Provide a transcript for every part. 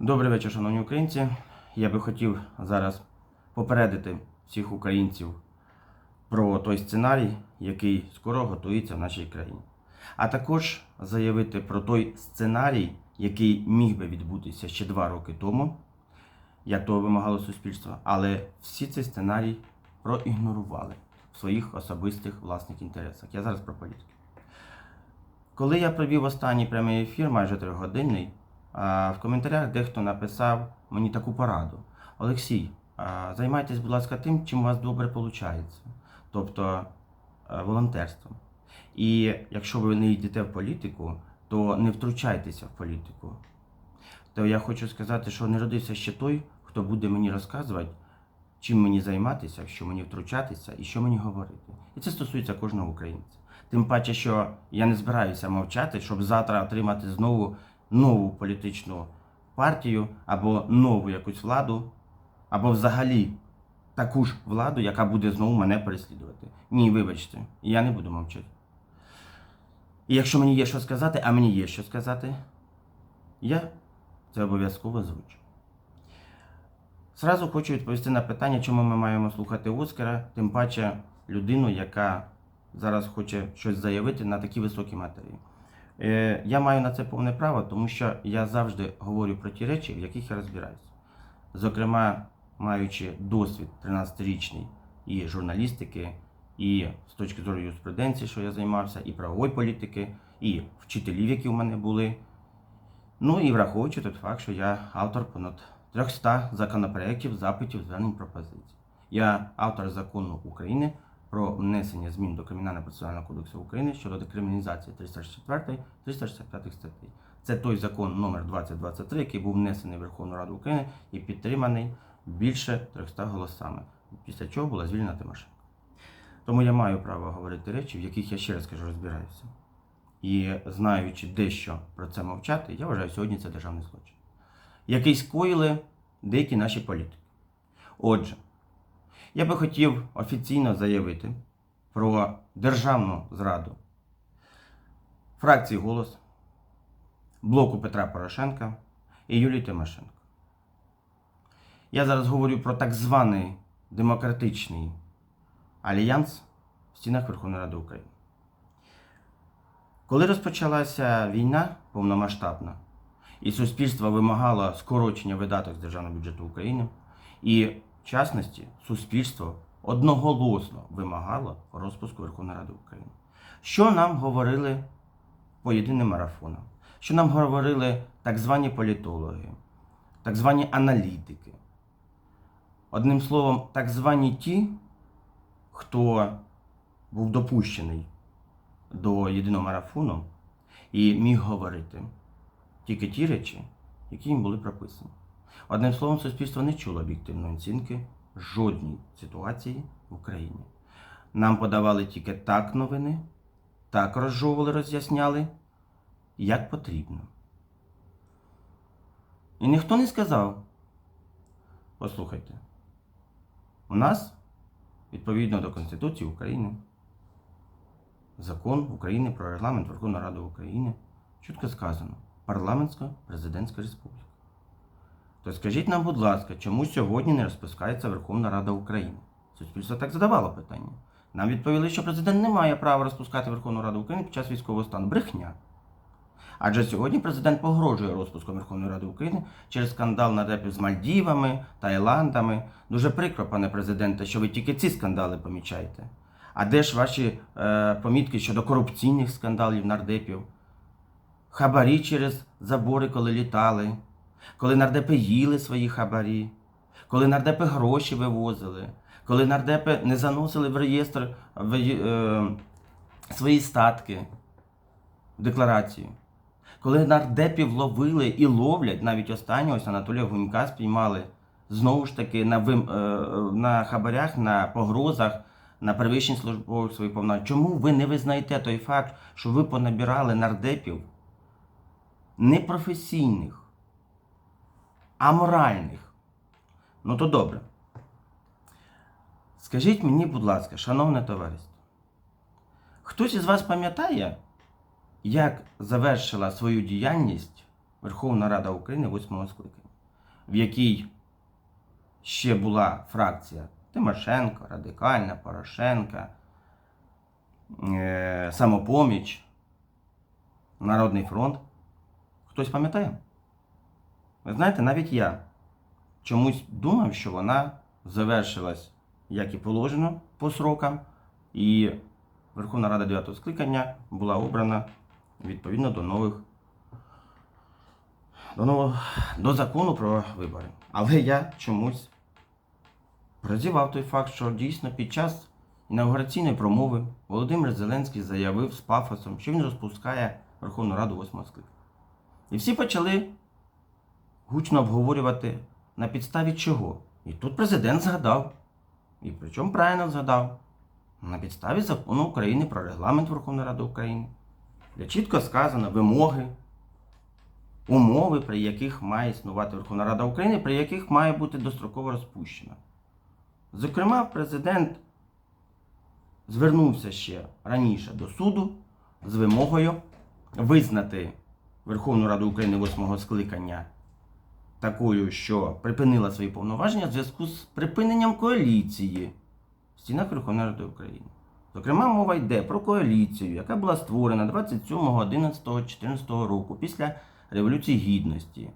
Добрий вечір, шановні українці. Я би хотів зараз попередити всіх українців про той сценарій, який скоро готується в нашій країні. А також заявити про той сценарій, який міг би відбутися ще два роки тому, як того вимагало суспільство, але всі цей сценарій проігнорували в своїх особистих власних інтересах. Я зараз про політику. Коли я провів останній прямий ефір, майже трьохгодинний, а, в коментарях дехто написав мені таку пораду. Олексій, займайтесь, будь ласка, тим, чим у вас добре виходить, тобто е, волонтерством. І якщо ви не йдете в політику, то не втручайтеся в політику. То я хочу сказати, що не родився ще той, хто буде мені розказувати, чим мені займатися, що мені втручатися і що мені говорити. І це стосується кожного українця. Тим паче, що я не збираюся мовчати, щоб завтра отримати знову нову політичну партію або нову якусь владу, або взагалі таку ж владу, яка буде знову мене переслідувати. Ні, вибачте, я не буду мовчати. І якщо мені є що сказати, а мені є що сказати, я це обов'язково озвучу. Зразу хочу відповісти на питання, чому ми маємо слухати Оскара, тим паче людину, яка зараз хоче щось заявити на такі високі матерії. Е, я маю на це повне право, тому що я завжди говорю про ті речі, в яких я розбираюся. Зокрема, маючи досвід 13-річний і журналістики, і з точки зору юриспруденції, що я займався, і правової політики, і вчителів, які в мене були. Ну і враховуючи той факт, що я автор понад 300 законопроєктів, запитів, звернень пропозицій. Я автор закону України про внесення змін до Кримінального процесуального кодексу України щодо декриміналізації 364 365 статей. Це той закон номер 2023, який був внесений в Верховну Раду України і підтриманий більше 300 голосами, після чого була звільнена Тимошенко. Тому я маю право говорити речі, в яких я ще раз кажу, розбираюся. І знаючи дещо про це мовчати, я вважаю, сьогодні це державний злочин, який скоїли деякі наші політики. Отже, я би хотів офіційно заявити про державну зраду фракції Голос, блоку Петра Порошенка і Юлії Тимошенко. Я зараз говорю про так званий демократичний альянс в стінах Верховної Ради України. Коли розпочалася війна повномасштабна, і суспільство вимагало скорочення видаток з державного бюджету України, і в частності суспільство одноголосно вимагало розпуску Верховної Ради України. Що нам говорили по єдиним марафонам? Що нам говорили так звані політологи, так звані аналітики? Одним словом, так звані ті, хто був допущений до єдиного марафону і міг говорити тільки ті речі, які їм були прописані. Одним словом, суспільство не чуло об'єктивної оцінки жодній ситуації в Україні. Нам подавали тільки так новини, так розжовували, роз'ясняли, як потрібно. І ніхто не сказав, послухайте, у нас, відповідно до Конституції України, Закон України про регламент Верховної Ради України чітко сказано парламентська президентська республіка. То скажіть нам, будь ласка, чому сьогодні не розпускається Верховна Рада України? Суспільство так задавало питання. Нам відповіли, що президент не має права розпускати Верховну Раду України під час військового стану. Брехня. Адже сьогодні президент погрожує розпуском Верховної Ради України через скандал нардепів з Мальдівами, Таїландами. Дуже прикро, пане президенте, що ви тільки ці скандали помічаєте. А де ж ваші е, помітки щодо корупційних скандалів нардепів? Хабарі через забори, коли літали, коли нардепи їли свої хабарі, коли нардепи гроші вивозили, коли нардепи не заносили в реєстр в, е, свої статки в декларацію. Коли нардепів ловили і ловлять, навіть останнього Анатолія Гунька спіймали знову ж таки на, вим, е, на хабарях, на погрозах, на перевищенні службових своїх повноважень. Чому ви не визнаєте той факт, що ви понабирали нардепів непрофесійних, аморальних? Ну то добре. Скажіть мені, будь ласка, шановне товариство, хтось із вас пам'ятає, як завершила свою діяльність Верховна Рада України 8 скликання, в якій ще була фракція Тимошенко, Радикальна, Порошенка, е, Самопоміч, Народний фронт. Хтось пам'ятає? Ви знаєте, навіть я чомусь думав, що вона завершилась, як і положено, по срокам, і Верховна Рада 9 скликання була обрана відповідно до нових до, нового, до закону про вибори. Але я чомусь прозівав той факт, що дійсно під час інаугураційної промови Володимир Зеленський заявив з пафосом, що він розпускає Верховну Раду 8 скликання. І всі почали гучно обговорювати на підставі чого. І тут президент згадав, і причому правильно згадав, на підставі закону України про регламент Верховної Ради України, де чітко сказано вимоги, умови, при яких має існувати Верховна Рада України, при яких має бути достроково розпущена. Зокрема, президент звернувся ще раніше до суду з вимогою визнати Верховну Раду України 8 скликання такою, що припинила свої повноваження в зв'язку з припиненням коаліції в стінах Верховної Ради України. Зокрема, мова йде про коаліцію, яка була створена 27, 11, 14 року після Революції Гідності,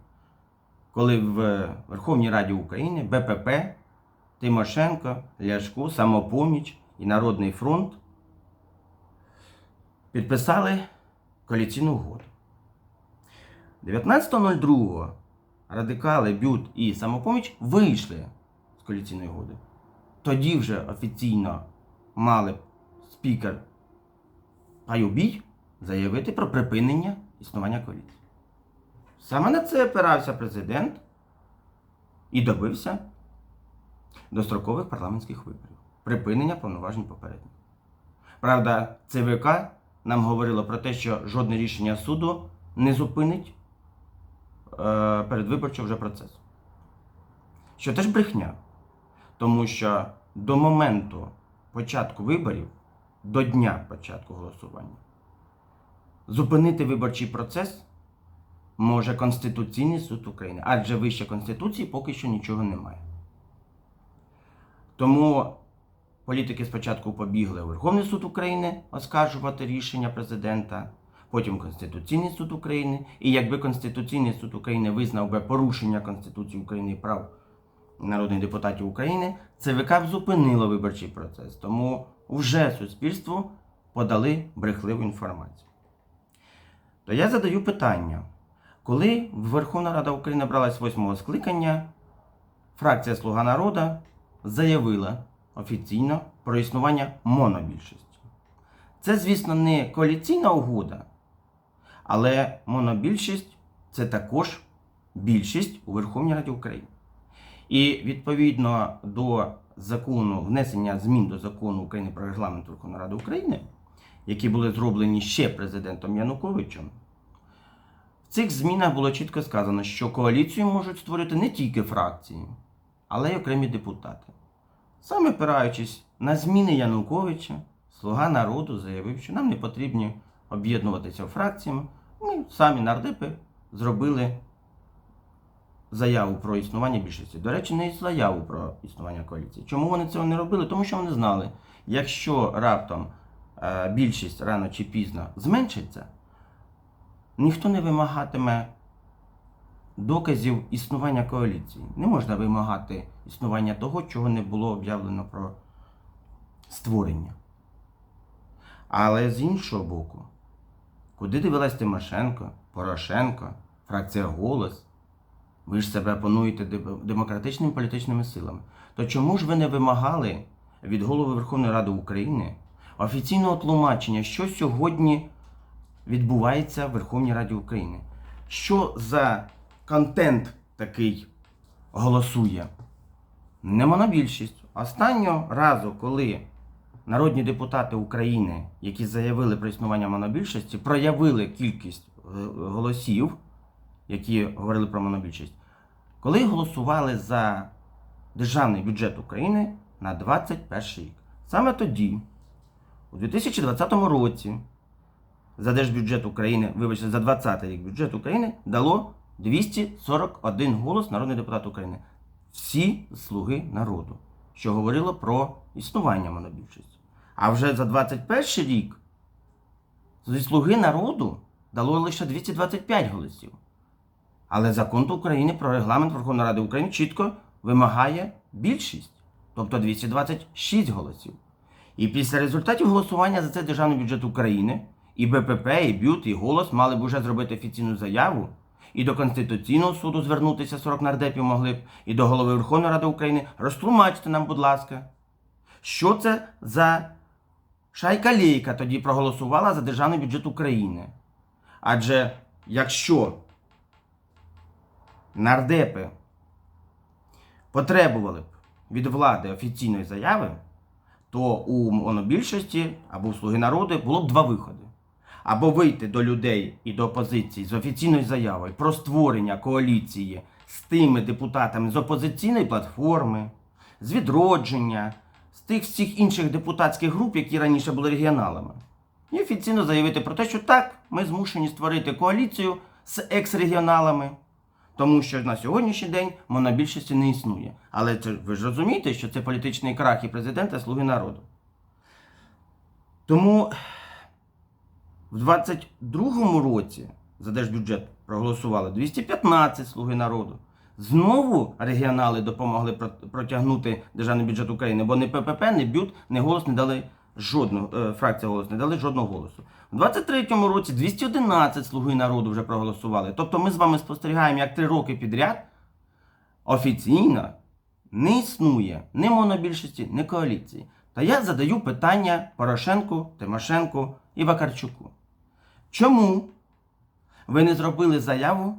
коли в Верховній Раді України БПП, Тимошенко, Ляшко, Самопоміч і Народний фронт підписали коаліційну угоду. 19.02 радикали, Бют і Самопоміч вийшли з коаліційної угоди. Тоді вже офіційно мали спікер Пайобій заявити про припинення існування коаліції. Саме на це опирався президент і добився дострокових парламентських виборів. Припинення повноважень попередньо. Правда, ЦВК нам говорило про те, що жодне рішення суду не зупинить передвиборчого вже процесу. Що теж брехня. Тому що до моменту початку виборів, до дня початку голосування, зупинити виборчий процес може Конституційний суд України, адже вище Конституції поки що нічого немає. Тому політики спочатку побігли у Верховний суд України оскаржувати рішення президента, потім Конституційний суд України. І якби Конституційний суд України визнав би порушення Конституції України прав народних депутатів України, ЦВК б зупинило виборчий процес. Тому вже суспільству подали брехливу інформацію. То я задаю питання. Коли Верховна Рада України бралась восьмого скликання, фракція Слуга народу заявила офіційно про існування монобільшості. Це, звісно, не коаліційна угода, але монобільшість це також більшість у Верховній Раді України. І відповідно до закону внесення змін до закону України про регламент Верховної Ради України, які були зроблені ще президентом Януковичем, в цих змінах було чітко сказано, що коаліцію можуть створити не тільки фракції, але й окремі депутати. Саме опираючись на зміни Януковича, Слуга народу заявив, що нам не потрібно об'єднуватися фракціями. Ми самі нардепи зробили заяву про існування більшості. До речі, не заяву про існування коаліції. Чому вони цього не робили? Тому що вони знали, якщо раптом е, більшість рано чи пізно зменшиться, ніхто не вимагатиме доказів існування коаліції. Не можна вимагати існування того, чого не було об'явлено про створення. Але з іншого боку, куди дивилась Тимошенко, Порошенко, фракція Голос? Ви ж себе опануєте демократичними політичними силами. То чому ж ви не вимагали від голови Верховної Ради України офіційного тлумачення, що сьогодні відбувається в Верховній Раді України? Що за контент такий голосує? Не монобільшість. Останнього разу, коли народні депутати України, які заявили про існування монобільшості, проявили кількість е, голосів, які говорили про монобільшість, коли голосували за державний бюджет України на 21 рік. Саме тоді, у 2020 році, за держбюджет України, вибачте, за 20 рік бюджет України дало 241 голос народний депутат України. Всі слуги народу, що говорило про існування монобільшості. А вже за 21 рік зі слуги народу дало лише 225 голосів. Але закон України про регламент Верховної Ради України чітко вимагає більшість, тобто 226 голосів. І після результатів голосування за цей державний бюджет України і БПП, і БЮТ, і голос мали б уже зробити офіційну заяву, і до Конституційного суду звернутися 40 нардепів могли б, і до голови Верховної Ради України. Розтлумачте нам, будь ласка, що це за шайка лейка тоді проголосувала за державний бюджет України. Адже якщо нардепи потребували б від влади офіційної заяви, то у монобільшості або у Слуги народу було б два виходи. Або вийти до людей і до опозиції з офіційною заявою про створення коаліції з тими депутатами з опозиційної платформи, з відродження, з тих всіх інших депутатських груп, які раніше були регіоналами. І офіційно заявити про те, що так, ми змушені створити коаліцію з екс-регіоналами, тому що на сьогоднішній день монобільшості не існує. Але це, ви ж розумієте, що це політичний крах і президента, і слуги народу. Тому в 22-му році за держбюджет проголосували 215 слуги народу. Знову регіонали допомогли протягнути державний бюджет України, бо ні ППП, ні БЮТ, ні голос не дали жодного, е, фракція голос не дали жодного голосу. У 23-му році 211 слуги народу вже проголосували. Тобто ми з вами спостерігаємо, як три роки підряд офіційно не існує ні монобільшості, ні коаліції. Та я задаю питання Порошенку, Тимошенку і Вакарчуку. Чому ви не зробили заяву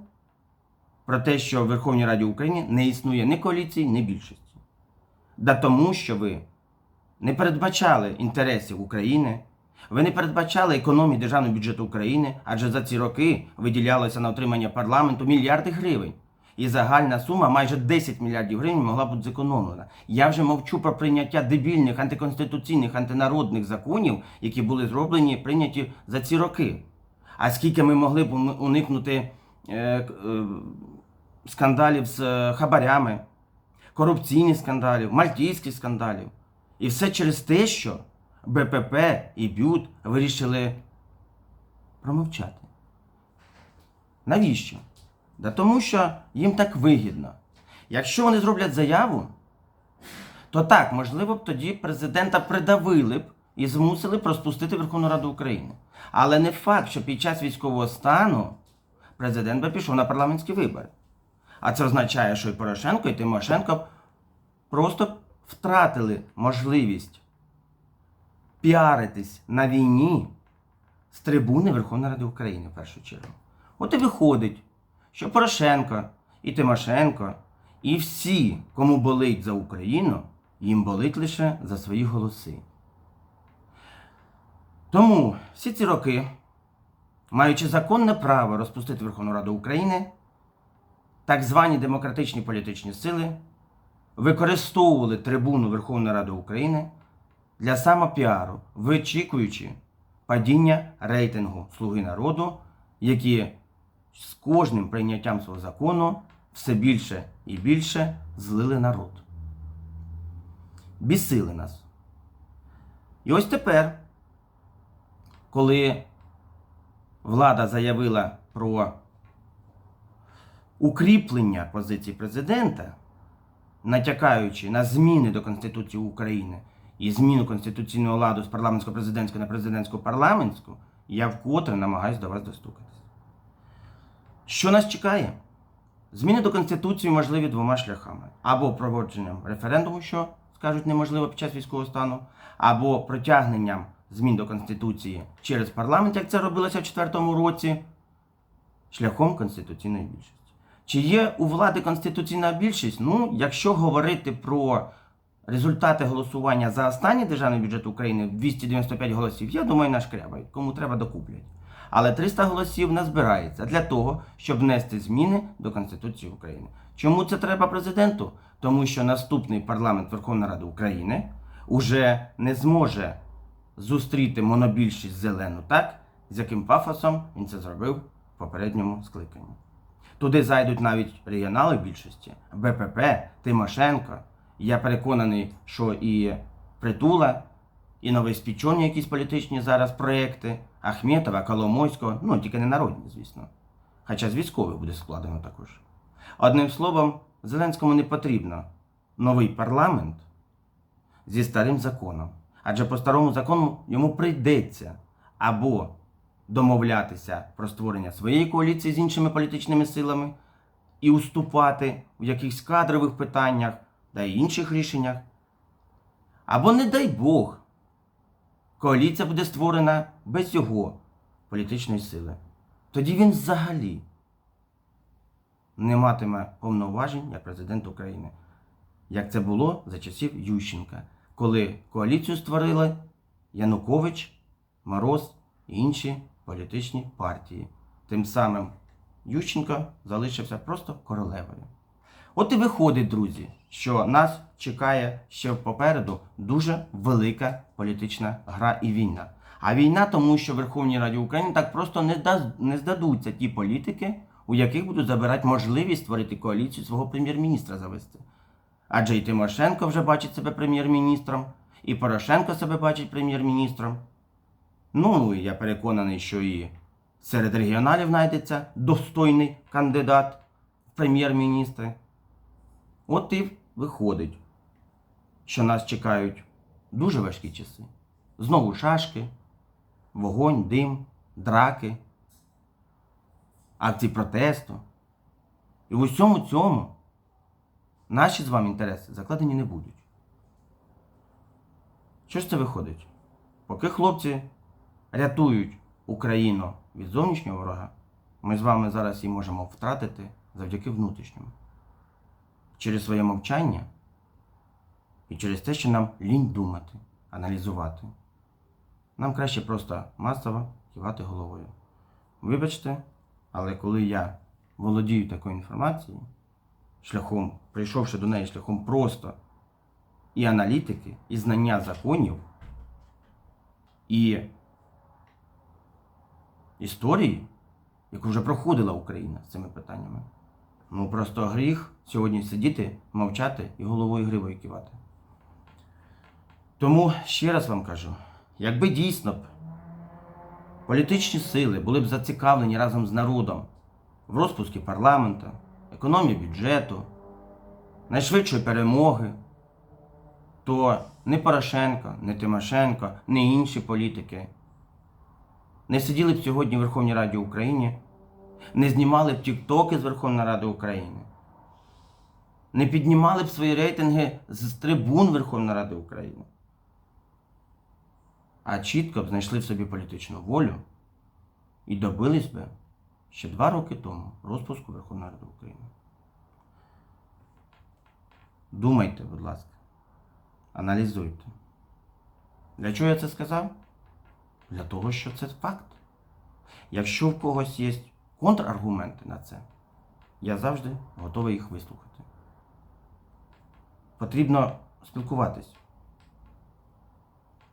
про те, що в Верховній Раді України не існує ні коаліції, ні більшості? Да тому, що ви не передбачали інтересів України, ви не передбачали економії державного бюджету України, адже за ці роки виділялося на отримання парламенту мільярди гривень. І загальна сума майже 10 мільярдів гривень могла бути зекономлена. Я вже мовчу про прийняття дебільних, антиконституційних, антинародних законів, які були зроблені, прийняті за ці роки. А скільки ми могли б уникнути е, е, скандалів з е, хабарями, корупційних скандалів, мальтійських скандалів. І все через те, що БПП і БЮТ вирішили промовчати. Навіщо? Да тому що їм так вигідно. Якщо вони зроблять заяву, то так, можливо б тоді президента придавили б і змусили б розпустити Верховну Раду України. Але не факт, що під час військового стану президент би пішов на парламентські вибори. А це означає, що і Порошенко, і Тимошенко просто втратили можливість піаритись на війні з трибуни Верховної Ради України в першу чергу. От і виходить, що Порошенко і Тимошенко, і всі, кому болить за Україну, їм болить лише за свої голоси. Тому всі ці роки, маючи законне право розпустити Верховну Раду України, так звані демократичні політичні сили використовували трибуну Верховної Ради України для самопіару, вичікуючи падіння рейтингу Слуги народу, які з кожним прийняттям свого закону все більше і більше злили народ. Бісили нас. І ось тепер, коли влада заявила про укріплення позиції президента, натякаючи на зміни до Конституції України і зміну конституційного ладу з парламентсько-президентського на президентсько-парламентську, я вкотре намагаюся до вас достукатися. Що нас чекає? Зміни до Конституції можливі двома шляхами: або проводженням референдуму, що скажуть неможливо під час військового стану, або протягненням змін до Конституції через парламент, як це робилося в 2004 році, шляхом конституційної більшості. Чи є у влади конституційна більшість? Ну, якщо говорити про результати голосування за останній державний бюджет України 295 голосів, я думаю, нашкрябають, кому треба докуплять. Але 300 голосів не збирається для того, щоб внести зміни до Конституції України. Чому це треба президенту? Тому що наступний парламент Верховної Ради України уже не зможе зустріти монобільшість зелену, так? з яким пафосом він це зробив в попередньому скликанні. Туди зайдуть навіть регіонали більшості, БПП, Тимошенко. Я переконаний, що і Притула, і новоіспічені якісь політичні зараз проекти, Ахметова, Коломойського, ну тільки не народні, звісно. Хоча з військових буде складено також. Одним словом, Зеленському не потрібно новий парламент зі старим законом. Адже по старому закону йому прийдеться або домовлятися про створення своєї коаліції з іншими політичними силами і уступати в якихось кадрових питаннях та інших рішеннях. Або, не дай Бог, коаліція буде створена без його політичної сили. Тоді він взагалі не матиме повноважень як президент України, як це було за часів Ющенка, коли коаліцію створили Янукович, Мороз і інші політичні партії. Тим самим Ющенко залишився просто королевою. От і виходить, друзі, що нас чекає ще попереду дуже велика політична гра і війна. А війна, тому що Верховній Раді України так просто не, не здадуться ті політики, у яких будуть забирати можливість створити коаліцію свого прем'єр-міністра завести. Адже і Тимошенко вже бачить себе прем'єр-міністром, і Порошенко себе бачить прем'єр-міністром. Ну, я переконаний, що і серед регіоналів знайдеться достойний кандидат в прем'єр-міністри. От і виходить, що нас чекають дуже важкі часи. Знову шашки, вогонь, дим, драки, акції протесту. І в усьому цьому наші з вами інтереси закладені не будуть. Що ж це виходить? Поки хлопці рятують Україну від зовнішнього ворога, ми з вами зараз її можемо втратити завдяки внутрішньому. Через своє мовчання і через те, що нам лінь думати, аналізувати. Нам краще просто масово кивати головою. Вибачте, але коли я володію такою інформацією, шляхом, прийшовши до неї шляхом просто і аналітики, і знання законів, і історії, яку вже проходила Україна з цими питаннями. Ну просто гріх сьогодні сидіти, мовчати і головою гривою кивати. Тому ще раз вам кажу, якби дійсно б політичні сили були б зацікавлені разом з народом в розпуску парламенту, економії бюджету, найшвидшої перемоги, то ні Порошенко, ні Тимошенко, ні інші політики не сиділи б сьогодні в Верховній Раді України, не знімали б тіктоки з Верховної Ради України, не піднімали б свої рейтинги з трибун Верховної Ради України, а чітко б знайшли в собі політичну волю і добились би ще два роки тому розпуску Верховної Ради України. Думайте, будь ласка, аналізуйте. Для чого я це сказав? Для того, що це факт. Якщо в когось є контраргументи на це, я завжди готовий їх вислухати. Потрібно спілкуватись,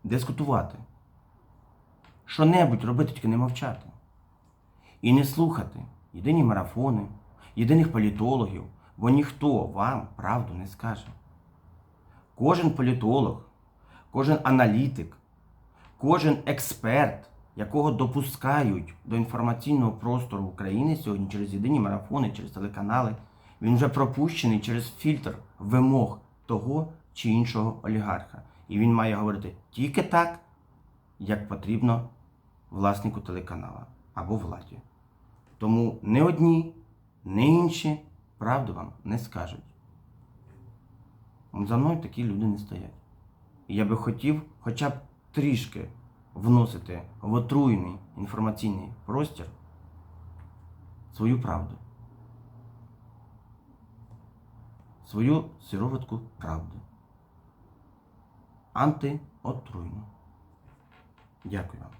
дискутувати, що-небудь робити, тільки не мовчати. І не слухати єдині марафони, єдиних політологів, бо ніхто вам правду не скаже. Кожен політолог, кожен аналітик, кожен експерт, якого допускають до інформаційного простору України сьогодні через єдині марафони, через телеканали, він вже пропущений через фільтр вимог того чи іншого олігарха. І він має говорити тільки так, як потрібно власнику телеканала або владі. Тому не одні, не інші правду вам не скажуть. За мною такі люди не стоять. І я би хотів хоча б трішки вносити в отруєний інформаційний простір свою правду. Свою сироватку правди. Антиотруйну. Дякую вам.